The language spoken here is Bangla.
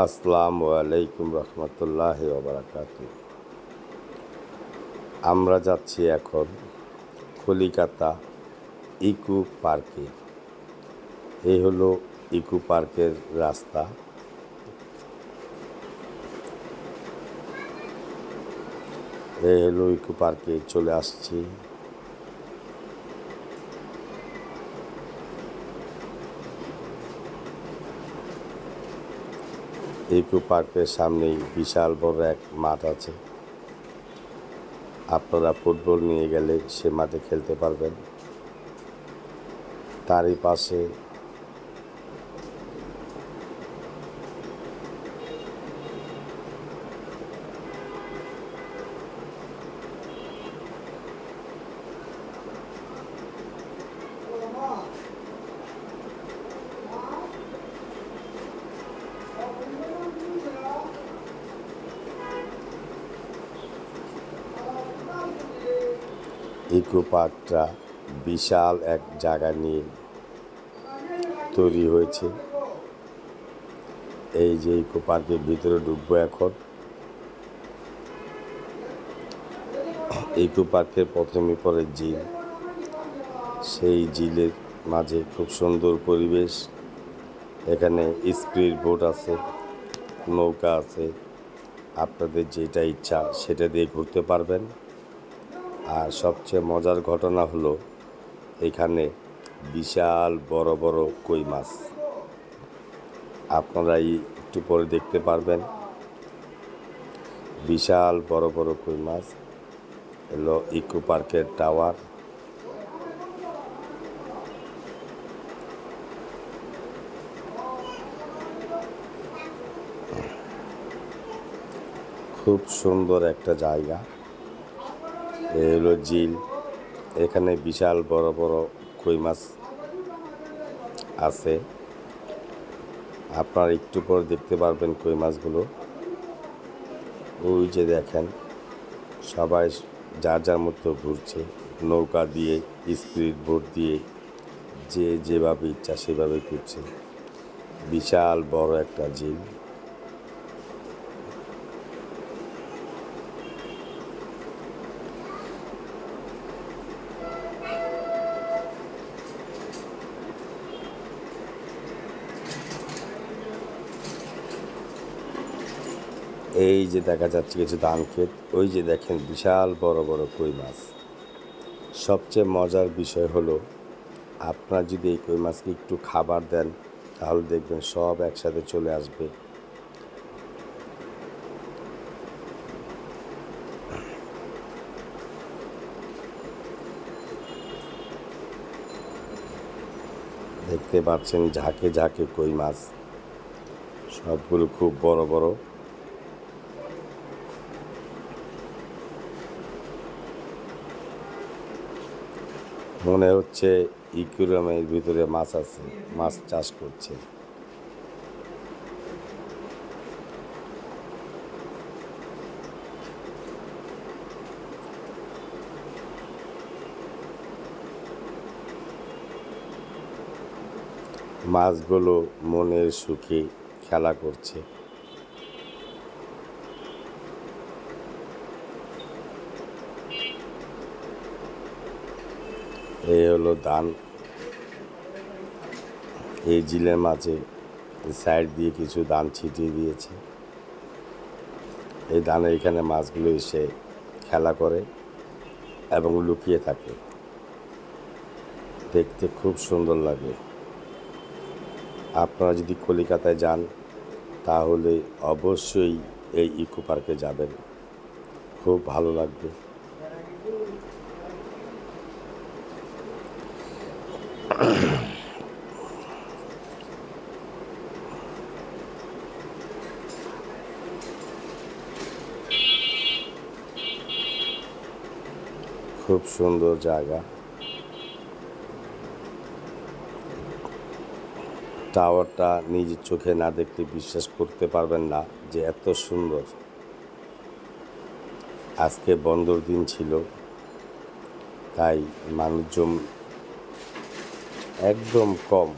আসসালামু আলাইকুম রহমতুল্লাহ ওবরাকাত আমরা যাচ্ছি এখন কলিকাতা ইকো পার্কে। এই হলো ইকো পার্কের রাস্তা। এই হলো ইকো পার্কে চলে আসছি। ইকো পার্কের সামনেই বিশাল বড় এক মাঠ আছে। আপনারা ফুটবল নিয়ে গেলে সে মাঠে খেলতে পারবেন। তারই পাশে ইকো পার্কটা বিশাল এক জায়গা নিয়ে তৈরি হয়েছে। এই যে ইকো পার্কের ভিতরে ঢুকবো এখন। ইকো পার্কের প্রথমে পরে ঝিল। সেই ঝিলের মাঝে খুব সুন্দর পরিবেশ। এখানে স্পিড বোট আছে, নৌকা আছে। আপনাদের যেটা ইচ্ছা সেটা দিয়ে ঘুরতে পারবেন। আর সবচেয়ে মজার ঘটনা হলো এখানে বিশাল বড় বড় কই মাছ। আপনারাই একটু পরে দেখতে পারবেন। বিশাল বড় বড় কই মাছ। এলো ইকো পার্কের টাওয়ার। খুব সুন্দর একটা জায়গা। এ, হলো ঝিল এখানে বিশাল বড় বড় কই মাছ আছে। আপনারা একটু পর দেখতে পারবেন কই মাছগুলো। ওই যে দেখেন, সবাই যার যার মতো ঘুরছে, নৌকা দিয়ে, স্পিড বোট দিয়ে, যে যেভাবে ইচ্ছা সেভাবে ঘুরছে। বিশাল বড় একটা ঝিল এই যে দেখা যাচ্ছে কিছু ধান ক্ষেত, ওই যে দেখেন বিশাল বড় বড় কই মাছ। সবচেয়ে মজার বিষয় হলো, আপনার যদি এই কই মাছকে একটু খাবার দেন, তাহলে দেখবেন সব একসাথে চলে আসবে। দেখতে পাচ্ছেন ঝাঁকে ঝাঁকে কই মাছ। সবগুলো খুব বড় বড়। মনে হচ্ছে ইকুরিয়ামের ভিতরে মাছ আছে মাছ চাষ করছে। মাছগুলো মনের সুখে খেলা করছে। এই হলো ধান। এই জিলের মাঝে সাইড দিয়ে কিছু ধান ছিটিয়ে দিয়েছে। এই ধানের এখানে মাছগুলো এসে খেলা করে এবং লুকিয়ে থাকে। দেখতে খুব সুন্দর লাগে। আপনারা যদি কলিকাতায় যান, তাহলে অবশ্যই এই ইকো পার্কে যাবেন। খুব ভালো লাগবে। খুব সুন্দর জায়গা। টাওয়ারটা নিজের চোখে না দেখলে বিশ্বাস করতে পারবেন না যে এত সুন্দর। আজকে বন্দর দিন ছিল, তাই মানুষজন একদম কম।